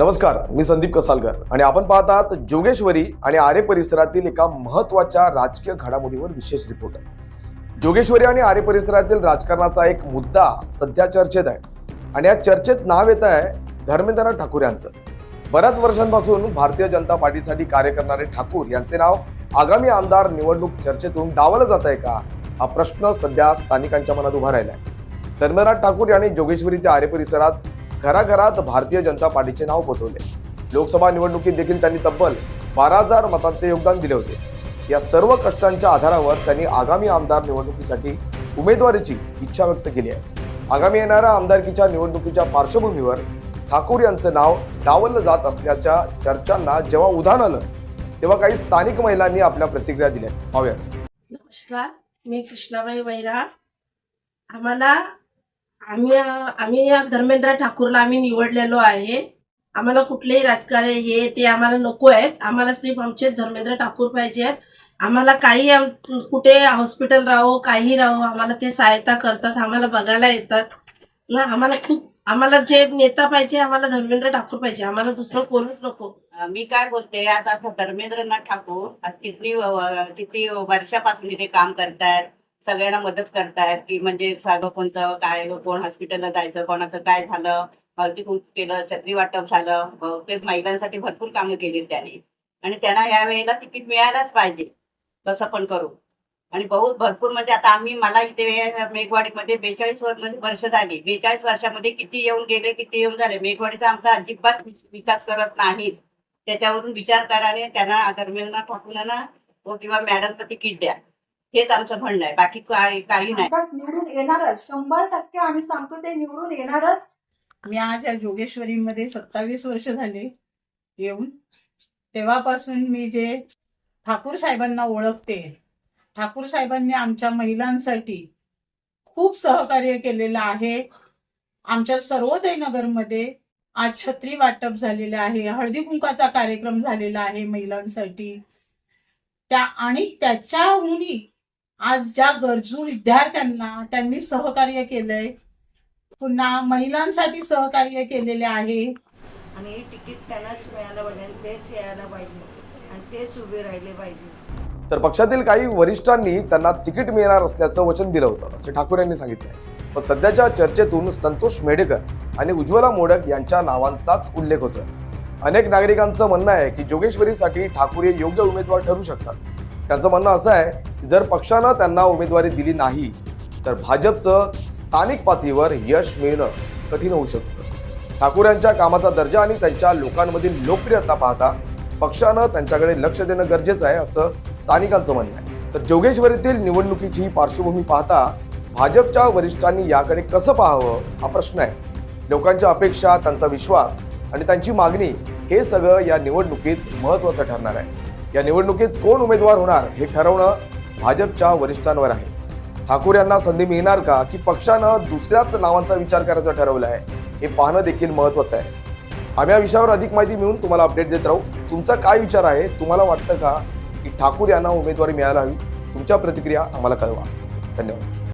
नमस्कार मी संदीप कसालकर आणि आपण पाहतात जोगेश्वरी आणि आरे परिसरातील एका महत्त्वाच्या राजकीय घडामोडीवर विशेष रिपोर्ट. जोगेश्वरी आणि आरे परिसरातील राजकारणाचा एक मुद्दा सध्या चर्चेत आहे आणि या चर्चेत नाव येत आहे धर्मेंद्र ठाकूर यांचं. बऱ्याच वर्षांपासून भारतीय जनता पार्टीसाठी कार्य करणारे ठाकूर यांचे नाव आगामी आमदार निवडणूक चर्चेतून डावलं जात आहे का? हा प्रश्न सध्या स्थानिकांच्या मनात उभा राहिला आहे धर्मराज ठाकूर यांनी जोगेश्वरी ते आरे परिसरात घराघरात भारतीय जनता पार्टीचे नाव पोचवले लोकसभा निवडणुकीत देखील त्यांनी तब्बल बारा हजार मतांचे योगदान दिले होते. या सर्व कष्टांच्या आधारावर त्यांनी आगामी आमदार निवडणुकीसाठी उमेदवारीची इच्छा व्यक्त केली आहे. आगामी येणाऱ्या आमदारकीच्या निवडणुकीच्या पार्श्वभूमीवर ठाकूर यांचं नाव डावललं जात असल्याच्या चर्चांना जेव्हा उधाण आलं तेव्हा काही स्थानिक महिलांनी आपल्या प्रतिक्रिया दिल्या. पाहूयात नमस्कार मी कृष्णाबाई वैरा आम्हाला आम्ही आम्ही या धर्मेंद्र ठाकूरला आम्ही निवडलेलो आहे. आम्हाला कुठलेही राजकारण हे ते आम्हाला नको आहेत. आम्हाला सिर्फ आमचे धर्मेंद्र ठाकूर पाहिजे आहेत. आम्हाला काही कुठे हॉस्पिटल राहो काही राहो आम्हाला ते सहायता करतात आम्हाला बघायला येतात. ना आम्हाला खूप आम्हाला जे नेता पाहिजे आम्हाला धर्मेंद्र ठाकूर पाहिजे. आम्हाला दुसरं कोणच नको. मी काय बोलते आता धर्मेंद्रनाथ ठाकूर किती किती वर्षापासून इथे काम करतायत. सगळ्यांना मदत करतायत की म्हणजे सागं कोणतं काय कोण हॉस्पिटलला जायचं कोणाचं काय झालं हळदी कुंकू केलं सत्री वाटप झालं. बहुतेक महिलांसाठी भरपूर कामं केली त्याने. आणि त्यांना या वेळेला तिकीट मिळायलाच पाहिजे. तसं पण करू आणि बहुत भरपूर म्हणजे आता आम्ही मला इथे मेघवाडीमध्ये बेचाळीस म्हणजे वर्ष झाली. बेचाळीस वर्षामध्ये किती येऊन गेले किती येऊन झाले. मेघवाडीचा आमचा अजिबात विकास करत नाहीत त्याच्यावरून विचार कराने त्यांना धर्मेंद्र ठाकूरांना हो किंवा मॅडमला तिकीट द्या. हेच आमचं म्हणणं आहे. बाकी काही काही नाही. आताच निवडून येणारच. शंभर टक्के आम्ही सांगतो ते निवडून येणारच. मी आज या जोगेश्वरीमध्ये सत्तावीस वर्ष झाले येऊन. तेव्हापासून मी जे ठाकूर साहेबांना ओळखते ठाकूर साहेबांनी आमच्या महिलांसाठी खूप सहकार्य केलेलं आहे. आमच्या सर्वोदय नगरमध्ये आज छत्री वाटप झालेले आहे हळदी कुंकाचा कार्यक्रम झालेला आहे महिलांसाठी. त्या आणि त्याच्याहूनही आज ज्या गरजू विद्यार्थ्यांना त्यांनी सहकार्य केलंय पुन्हा महिलांसाठी सहकार्य केलेले आहे. आणि हे तिकीट त्यांनाच मिळालं पाहिजे आणि तेच यायला पाहिजे आणि तेच उभे राहिले पाहिजे. तर पक्षातील काही वरिष्ठांनी त्यांना तिकीट मिळणार असल्याचं वचन दिलं होतं असे ठाकूर यांनी सांगितलं. पण सध्याच्या चर्चेतून संतोष मेडेकर आणि उज्ज्वला मोडक यांच्या नावांचाच उल्लेख होतोय. अनेक नागरिकांचं म्हणणं आहे की जोगेश्वरीसाठी ठाकूर हे योग्य उमेदवार ठरू शकतात. त्यांचं म्हणणं असं आहे की जर पक्षानं त्यांना उमेदवारी दिली नाही तर भाजपचं स्थानिक पातळीवर यश मिळणं कठीण होऊ शकतं. ठाकूर यांच्या कामाचा दर्जा आणि त्यांच्या लोकांमधील लोकप्रियता पाहता पक्षानं त्यांच्याकडे लक्ष देणं गरजेचं आहे असं स्थानिकांचं म्हणणं आहे. तर जोगेश्वरीतील निवडणुकीची पार्श्वभूमी पाहता भाजपच्या वरिष्ठांनी याकडे कसं पाहावं हा प्रश्न आहे. लोकांच्या अपेक्षा त्यांचा विश्वास आणि त्यांची मागणी हे सगळं या निवडणुकीत महत्त्वाचं ठरणार आहे. या निवडणुकीत कोण उमेदवार होणार हे ठरवणं भाजपच्या वरिष्ठांवर आहे. ठाकूर यांना संधी मिळणार का की पक्षानं दुसऱ्याच नावांचा विचार करायचं ठरवलं आहे हे पाहणं देखील महत्त्वाचं आहे. आम्ही या विषयावर अधिक माहिती मिळून तुम्हाला अपडेट देत राहू. तुमचा काय विचार आहे तुम्हाला वाटतं का की ठाकूर यांना उमेदवारी मिळायला हवी? तुमच्या प्रतिक्रिया आम्हाला कळवा. धन्यवाद.